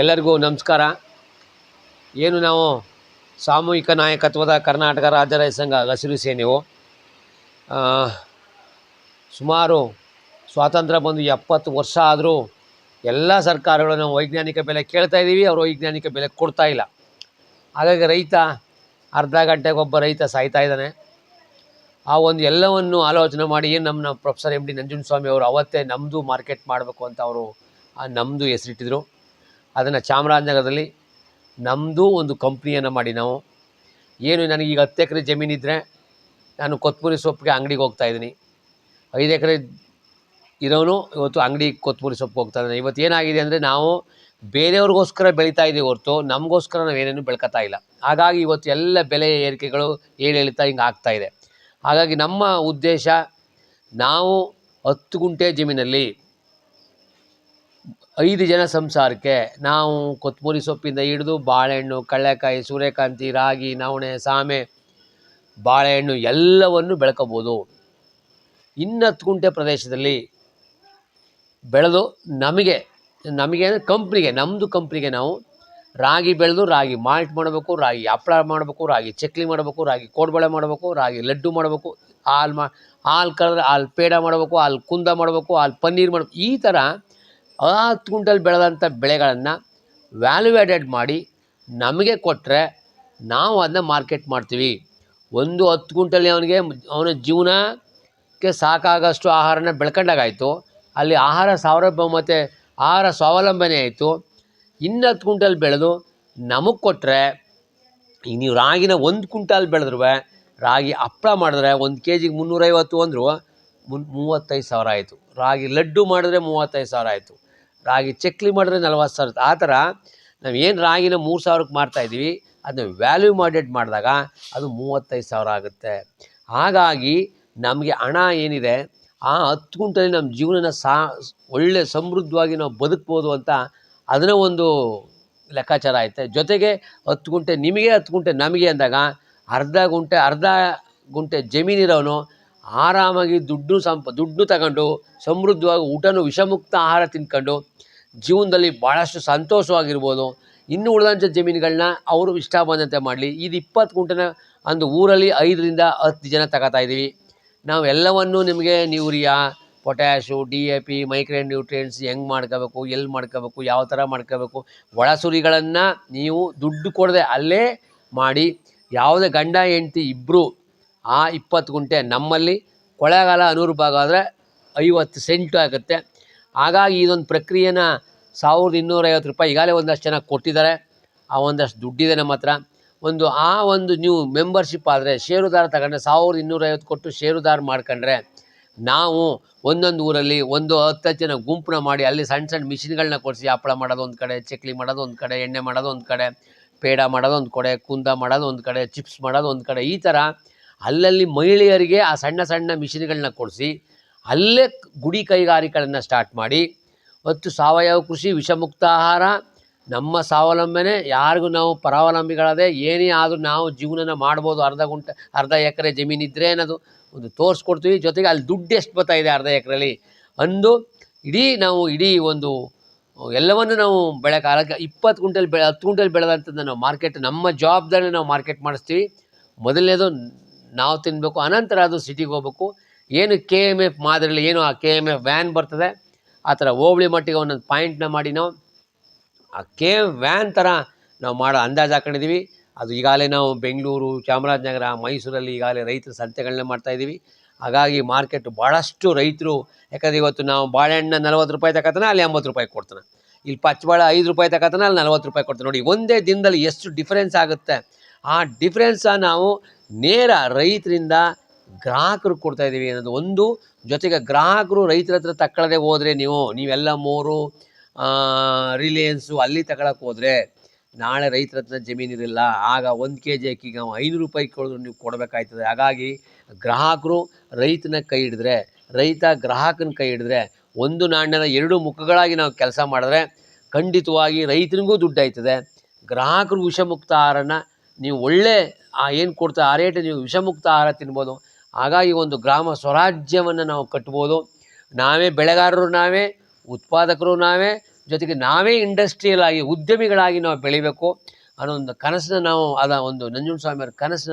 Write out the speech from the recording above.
ಎಲ್ಲರಿಗೂ ನಮಸ್ಕಾರ. ಏನು ನಾವು ಸಾಮೂಹಿಕ ನಾಯಕತ್ವದ ಕರ್ನಾಟಕ ರಾಜ್ಯ ರೈತ ಸಂಘ ಹಸಿರು ಸೇನೆವು ಸುಮಾರು ಸ್ವಾತಂತ್ರ್ಯ ಬಂದು ಎಪ್ಪತ್ತು ವರ್ಷ ಆದರೂ ಎಲ್ಲ ಸರ್ಕಾರಗಳು ನಾವು ವೈಜ್ಞಾನಿಕ ಬೆಲೆ ಕೇಳ್ತಾ ಇದ್ದೀವಿ, ಅವರು ವೈಜ್ಞಾನಿಕ ಬೆಲೆ ಕೊಡ್ತಾ ಇಲ್ಲ. ಹಾಗಾಗಿ ರೈತ, ಅರ್ಧ ಗಂಟೆಗೆ ಒಬ್ಬ ರೈತ ಸಾಯ್ತಾ ಇದ್ದಾನೆ. ಆ ಒಂದು ಎಲ್ಲವನ್ನು ಆಲೋಚನೆ ಮಾಡಿ ನಮ್ಮ ಪ್ರೊಫೆಸರ್ ಎಂ ಡಿ ನಂಜುಂಡಸ್ವಾಮಿ ಅವರು ಅವತ್ತೇ ನಮ್ಮದು ಮಾರ್ಕೆಟ್ ಮಾಡಬೇಕು ಅಂತ ಅವರು ನಮ್ಮದು ಹೆಸರಿಟ್ಟಿದ್ರು. ಅದನ್ನು ಚಾಮರಾಜನಗರದಲ್ಲಿ ನಮ್ಮದು ಒಂದು ಕಂಪ್ನಿಯನ್ನು ಮಾಡಿ ನಾವು. ಏನು ನನಗೀಗ ಹತ್ತು ಎಕರೆ ಜಮೀನಿದ್ದರೆ ನಾನು ಕೊತ್ತಂಬರಿ ಸೊಪ್ಪಿಗೆ ಅಂಗಡಿಗೆ ಹೋಗ್ತಾ ಇದ್ದೀನಿ. ಐದು ಎಕರೆ ಇರೋನು ಇವತ್ತು ಅಂಗಡಿ ಕೊತ್ತಂಬರಿ ಸೊಪ್ಪು ಹೋಗ್ತಾ ಇದ್ದಾನೆ. ಇವತ್ತು ಏನಾಗಿದೆ ಅಂದರೆ ನಾವು ಬೇರೆಯವ್ರಿಗೋಸ್ಕರ ಬೆಳೀತಾ ಇದ್ದೀವಿ ಹೊರತು, ನಮಗೋಸ್ಕರ ನಾವು ಏನೇನು ಬೆಳ್ಕೊತಾ ಇಲ್ಲ. ಹಾಗಾಗಿ ಇವತ್ತು ಎಲ್ಲ ಬೆಲೆ ಏರಿಕೆಗಳು ಏಳೆಳಿತಾ ಹಿಂಗೆ ಆಗ್ತಾಯಿದೆ ಹಾಗಾಗಿ ನಮ್ಮ ಉದ್ದೇಶ ನಾವು ಹತ್ತು ಗುಂಟೆ ಜಮೀನಲ್ಲಿ ಐದು ಜನ ಸಂಸಾರಕ್ಕೆ ನಾವು ಕೊತ್ತಂಬರಿ ಸೊಪ್ಪಿಂದ ಹಿಡಿದು ಬಾಳೆಹಣ್ಣು ಕಳ್ಳೆಕಾಯಿ ಸೂರ್ಯಕಾಂತಿ, ರಾಗಿ, ನವಣೆ, ಸಾಮೆ, ಬಾಳೆಹಣ್ಣು ಎಲ್ಲವನ್ನು ಬೆಳ್ಕೋಬೋದು. ಇನ್ನು ಹತ್ತು ಗುಂಟೆ ಪ್ರದೇಶದಲ್ಲಿ ಬೆಳೆದು ನಮಗೆ ನಮಗೆ ಅಂದರೆ ಕಂಪ್ನಿಗೆ ನಮ್ಮದು ಕಂಪ್ನಿಗೆ ನಾವು ರಾಗಿ ಬೆಳೆದು ರಾಗಿ ಮಾಲ್ಟ್ ಮಾಡಬೇಕು, ರಾಗಿ ಹಪ್ಪಳ ಮಾಡಬೇಕು, ರಾಗಿ ಚಕ್ಲಿ ಮಾಡಬೇಕು, ರಾಗಿ ಕೋಡ್ಬಳೆ ಮಾಡಬೇಕು, ರಾಗಿ ಲಡ್ಡು ಮಾಡಬೇಕು, ಹಾಲು ಮಾ, ಹಾಲು ಕರೆದ್ರೆ ಹಾಲು ಪೇಡ ಮಾಡಬೇಕು, ಹಾಲು ಕುಂದ ಮಾಡಬೇಕು, ಹಾಲು ಪನ್ನೀರ್ ಮಾಡಬೇಕು, ಈ ಥರ ಹತ್ತು ಗುಂಟಲ್ ಬೆಳೆದಂಥ ಬೆಳೆಗಳನ್ನು ವ್ಯಾಲ್ಯೂ ಮಾಡಿ ನಮಗೆ ಕೊಟ್ಟರೆ ನಾವು ಅದನ್ನ ಮಾರ್ಕೆಟ್ ಮಾಡ್ತೀವಿ. ಒಂದು ಹತ್ತು ಗುಂಟಲ್ಲಿ ಅವನಿಗೆ ಅವನ ಜೀವನಕ್ಕೆ ಸಾಕಾಗಷ್ಟು ಆಹಾರನ ಬೆಳ್ಕೊಂಡಾಗಾಯಿತು. ಅಲ್ಲಿ ಆಹಾರ ಸಾರ್ವಭೌಮತೆ, ಆಹಾರ ಸ್ವಾವಲಂಬನೆ ಆಯಿತು. ಇನ್ನು ಹತ್ತು ಕುಂಟಲ್ ಬೆಳೆದು ನಮಗೆ ಕೊಟ್ಟರೆ ಈಗ ನೀವು ರಾಗಿನ ಒಂದು ಕ್ವಿಂಟಾಲ್ ಬೆಳೆದ್ರೂ ರಾಗಿ ಹಪ್ಪಳ ಮಾಡಿದ್ರೆ ಒಂದು ಕೆ ಜಿಗೆ ಮುನ್ನೂರೈವತ್ತು ಅಂದರು ಮುನ್ ಮೂವತ್ತೈದು ಸಾವಿರ ಆಯಿತು. ರಾಗಿ ಲಡ್ಡು ಮಾಡಿದ್ರೆ ಮೂವತ್ತೈದು ಸಾವಿರ ಆಯಿತು. ರಾಗಿ ಚಕ್ಲಿ ಮಾಡಿದ್ರೆ ನಲ್ವತ್ತು ಸಾವಿರ ಆ ಥರ ನಾವು ಏನು ರಾಗಿನ ಮೂರು ಸಾವಿರಕ್ಕೆ ಮಾರ್ತಾಯಿದ್ದೀವಿ ಅದನ್ನ ವ್ಯಾಲ್ಯೂ ಮಾಡೆಡ್ ಮಾಡಿದಾಗ ಅದು ಮೂವತ್ತೈದು ಸಾವಿರ ಆಗುತ್ತೆ. ಹಾಗಾಗಿ ನಮಗೆ ಹಣ ಏನಿದೆ, ಆ ಹತ್ತು ಗುಂಟಲ್ಲಿ ನಮ್ಮ ಜೀವನನ ಸಾ, ಒಳ್ಳೆ ಸಮೃದ್ಧವಾಗಿ ನಾವು ಬದುಕ್ಬೋದು ಅಂತ ಅದನ್ನ ಒಂದು ಲೆಕ್ಕಾಚಾರ ಐತೆ ಜೊತೆಗೆ ಹತ್ತು ಗುಂಟೆ ನಿಮಗೆ, ಹತ್ತು ಗುಂಟೆ ನಮಗೆ ಅಂದಾಗ ಅರ್ಧ ಗುಂಟೆ ಅರ್ಧ ಗುಂಟೆ ಜಮೀನಿರೋನು ಆರಾಮಾಗಿ ದುಡ್ಡು ಸಂಪ, ದುಡ್ಡು ತಗೊಂಡು ಸಮೃದ್ಧವಾಗಿ ಊಟನೂ ವಿಷಮುಕ್ತ ಆಹಾರ ತಿನ್ಕೊಂಡು ಜೀವನದಲ್ಲಿ ಭಾಳಷ್ಟು ಸಂತೋಷವಾಗಿರ್ಬೋದು. ಇನ್ನು ಉಳಿದಂಥ ಜಮೀನುಗಳನ್ನ ಅವರು ಇಷ್ಟ ಬಂದಂತೆ ಮಾಡಲಿ. ಇದು ಇಪ್ಪತ್ತು ಗುಂಟೆನ ಒಂದು ಊರಲ್ಲಿ ಐದರಿಂದ ಹತ್ತು ಜನ ತಗೋತಾ ಇದ್ದೀವಿ. ನಾವು ಎಲ್ಲವನ್ನೂ ನಿಮಗೆ urea potash D A P micronutrients ಹೆಂಗೆ ಮಾಡ್ಕೋಬೇಕು, ಎಲ್ಲಿ ಮಾಡ್ಕೋಬೇಕು, ಯಾವ ಥರ ಮಾಡ್ಕೋಬೇಕು, ಒಳಸುರಿಗಳನ್ನು ನೀವು ದುಡ್ಡು ಕೊಡದೆ ಅಲ್ಲೇ ಮಾಡಿ. ಯಾವುದೇ ಗಂಡ, ಹೆಂಡ್ತಿ ಇಬ್ಬರು ಆ ಇಪ್ಪತ್ತು ಗುಂಟೆ ನಮ್ಮಲ್ಲಿ ಕೊಳ್ಳೇಗಾಲ ನೂರು ಭಾಗ ಆದರೆ ಐವತ್ತು ಸೆಂಟು ಆಗುತ್ತೆ. ಹಾಗಾಗಿ ಇದೊಂದು ಪ್ರಕ್ರಿಯೆನ ಸಾವಿರದ ಇನ್ನೂರೈವತ್ತು ರೂಪಾಯಿ ಈಗಾಗಲೇ ಒಂದಷ್ಟು ಜನ ಕೊಟ್ಟಿದ್ದಾರೆ. ಆ ಒಂದಷ್ಟು ದುಡ್ಡಿದೆ ನಮ್ಮ ಹತ್ರ. ಒಂದು ಆ ಒಂದು ನೀವು ಮೆಂಬರ್ಶಿಪ್ ಆದರೆ ಷೇರುದಾರ ತಗೊಂಡ್ರೆ ಸಾವಿರದ ಇನ್ನೂರೈವತ್ತು ಕೊಟ್ಟು ಷೇರುದಾರ ಮಾಡ್ಕೊಂಡ್ರೆ ನಾವು ಒಂದೊಂದು ಊರಲ್ಲಿ ಒಂದು ಹತ್ತು ಹತ್ತು ಜನ ಗುಂಪನ್ನ ಮಾಡಿ ಅಲ್ಲಿ ಸಣ್ಣ ಸಣ್ಣ ಮಿಷಿನ್ಗಳನ್ನ ಕೊಡಿಸಿ ಹಪ್ಪಳ ಮಾಡೋದು ಒಂದು ಕಡೆ, ಚಕ್ಲಿ ಮಾಡೋದು ಒಂದು ಕಡೆ, ಎಣ್ಣೆ ಮಾಡೋದು ಒಂದು ಕಡೆ, ಪೇಡ ಮಾಡೋದು ಒಂದು ಕಡೆ, ಕುಂದ ಮಾಡೋದು ಒಂದು ಕಡೆ, ಚಿಪ್ಸ್ ಮಾಡೋದು ಒಂದು ಕಡೆ ಈ ಥರ ಅಲ್ಲಲ್ಲಿ ಮಹಿಳೆಯರಿಗೆ ಆ ಸಣ್ಣ ಸಣ್ಣ ಮಿಷಿನ್ಗಳನ್ನ ಕೊಡಿಸಿ, ಅಲ್ಲೇ ಗುಡಿ ಕೈಗಾರಿಕೆಗಳನ್ನು ಸ್ಟಾರ್ಟ್ ಮಾಡಿ, ಮತ್ತು ಸಾವಯವ ಕೃಷಿ, ವಿಷಮುಕ್ತ ಆಹಾರ, ನಮ್ಮ ಸ್ವಾವಲಂಬನೆ, ಯಾರಿಗೂ ನಾವು ಪರಾವಲಂಬಿಗಳದೆ, ಏನೇ ಆದರೂ ನಾವು ಜೀವನನ ಮಾಡ್ಬೋದು, ಅರ್ಧ ಗುಂಟೆ, ಅರ್ಧ ಎಕರೆ ಜಮೀನಿದ್ರೆ ಅನ್ನೋದು ಒಂದು ತೋರಿಸ್ಕೊಡ್ತೀವಿ, ಜೊತೆಗೆ ಅಲ್ಲಿ ದುಡ್ಡು ಎಷ್ಟು ಬರ್ತಾ ಇದೆ ಅರ್ಧ ಎಕರೆಲಿ ಅಂದು, ಇಡೀ ನಾವು ಇಡೀ ಒಂದು, ಎಲ್ಲವನ್ನು ನಾವು ಬೆಳೆ ಕಾಲಕ್ಕೆ ಇಪ್ಪತ್ತು ಗುಂಟಲ್ಲಿ ಬೆಳೆ ಹತ್ತು ಗುಂಟಲ್ಲಿ ಬೆಳೆದಂಥದ್ದು ನಾವು ಮಾರ್ಕೆಟ್ ನಮ್ಮ ಜವಾಬ್ದಾರಿ ನಾವು ಮಾರ್ಕೆಟ್ ಮಾಡಿಸ್ತೀವಿ. ಮೊದಲನೇದು ನಾವು ತಿನ್ನಬೇಕು ಅನಂತರ ಅದು ಸಿಟಿಗೆ ಹೋಗ್ಬೇಕು. ಏನು ಕೆ ಎಂ ಎಫ್ ಮಾದರಿಯಲ್ಲಿ ಏನು ಆ ಕೆ ಎಂ ಎಫ್ ವ್ಯಾನ್ ಬರ್ತದೆ, ಆ ಥರ ಹೋಬಳಿ ಮಟ್ಟಿಗೆ ಒಂದೊಂದು ಪಾಯಿಂಟ್ನ ಮಾಡಿ ನಾವು, ಆ ಕೆ ವ್ಯಾನ್ ಥರ ನಾವು ಮಾಡೋ ಅಂದಾಜು ಹಾಕೊಂಡಿದ್ದೀವಿ. ಅದು ಈಗಾಗಲೇ ನಾವು ಬೆಂಗಳೂರು, ಚಾಮರಾಜನಗರ, ಮೈಸೂರಲ್ಲಿ ಈಗಾಗಲೇ ರೈತರ ಸಂತೆಗಳನ್ನ ಮಾಡ್ತಾಯಿದ್ದೀವಿ ಹಾಗಾಗಿ ಮಾರ್ಕೆಟ್ ಭಾಳಷ್ಟು ರೈತರು, ಯಾಕಂದರೆ ಇವತ್ತು ನಾವು ಬಾಳೆಹಣ್ಣು ನಲ್ವತ್ತು ರೂಪಾಯಿ ತಗೋತಾನೆ ಅಲ್ಲಿ ಎಂಬತ್ತು ರೂಪಾಯಿ ಕೊಡ್ತಾನೆ. ಇಲ್ಲಿ ಪಚ್ಚಬಾಳೆ ಐದು ರೂಪಾಯಿ ತಗೋತಾನೆ ಅಲ್ಲಿ ನಲ್ವತ್ತು ರೂಪಾಯಿ ಕೊಡ್ತಾನೆ. ನೋಡಿ, ಒಂದೇ ದಿನದಲ್ಲಿ ಎಷ್ಟು ಡಿಫ್ರೆನ್ಸ್ ಆಗುತ್ತೆ? ಆ ಡಿಫ್ರೆನ್ಸ ನಾವು ನೇರ ರೈತರಿಂದ ಗ್ರಾಹಕರು ಕೊಡ್ತಾ ಇದ್ದೀವಿ ಅನ್ನೋದು ಒಂದು. ಜೊತೆಗೆ ಗ್ರಾಹಕರು ರೈತರ ಹತ್ರ ತಗೊಳ್ಳದೆ ಹೋದರೆ ನೀವು, ನೀವೆಲ್ಲ ಮೂರು ರಿಲಯನ್ಸು ಅಲ್ಲಿ ತಗೊಳಕ್ಕೆ ಹೋದರೆ ನಾಳೆ ರೈತರ ಹತ್ರ ಜಮೀನಿರಲ್ಲ ಆಗ ಒಂದು ಕೆ ಜಿ ಅಕ್ಕಿಗೆ ನಾವು ಐನೂರು ರೂಪಾಯಿ ಕೊಡಿದ್ರು ನೀವು ಕೊಡಬೇಕಾಯ್ತದೆ. ಹಾಗಾಗಿ ಗ್ರಾಹಕರು ರೈತನ ಕೈ ಹಿಡಿದ್ರೆ, ರೈತ ಗ್ರಾಹಕನ ಕೈ ಹಿಡಿದ್ರೆ ಒಂದು ನಾಣ್ಯದ ಎರಡು ಮುಖಗಳಾಗಿ ನಾವು ಕೆಲಸ ಮಾಡಿದ್ರೆ ಖಂಡಿತವಾಗಿ ರೈತನಿಗೂ ದುಡ್ಡು ಆಯ್ತದೆ ಗ್ರಾಹಕರು ವಿಷಮುಕ್ತ ಆಹಾರನ ನೀವು ಒಳ್ಳೆ, ಆ ಏನು ಕೊಡ್ತಾ ಆ ರೇಟ್ ನೀವು ವಿಷಮುಕ್ತ ಆಹಾರ ತಿನ್ಬೋದು. ಹಾಗಾಗಿ ಒಂದು ಗ್ರಾಮ ಸ್ವರಾಜ್ಯವನ್ನು ನಾವು ಕಟ್ಬೋದು. ನಾವೇ ಬೆಳೆಗಾರರು ನಾವೇ, ಉತ್ಪಾದಕರು ನಾವೇ, ಜೊತೆಗೆ ನಾವೇ ಇಂಡಸ್ಟ್ರಿಯಲ್ ಆಗಿ, ಉದ್ಯಮಿಗಳಾಗಿ ನಾವು ಬೆಳಿಬೇಕು ಅನ್ನೋ ಒಂದು ಕನಸನ್ನ ನಾವು, ಅದ ಒಂದು ನಂಜುಂಡ ಸ್ವಾಮಿಯವ್ರ ಕನಸನ್ನ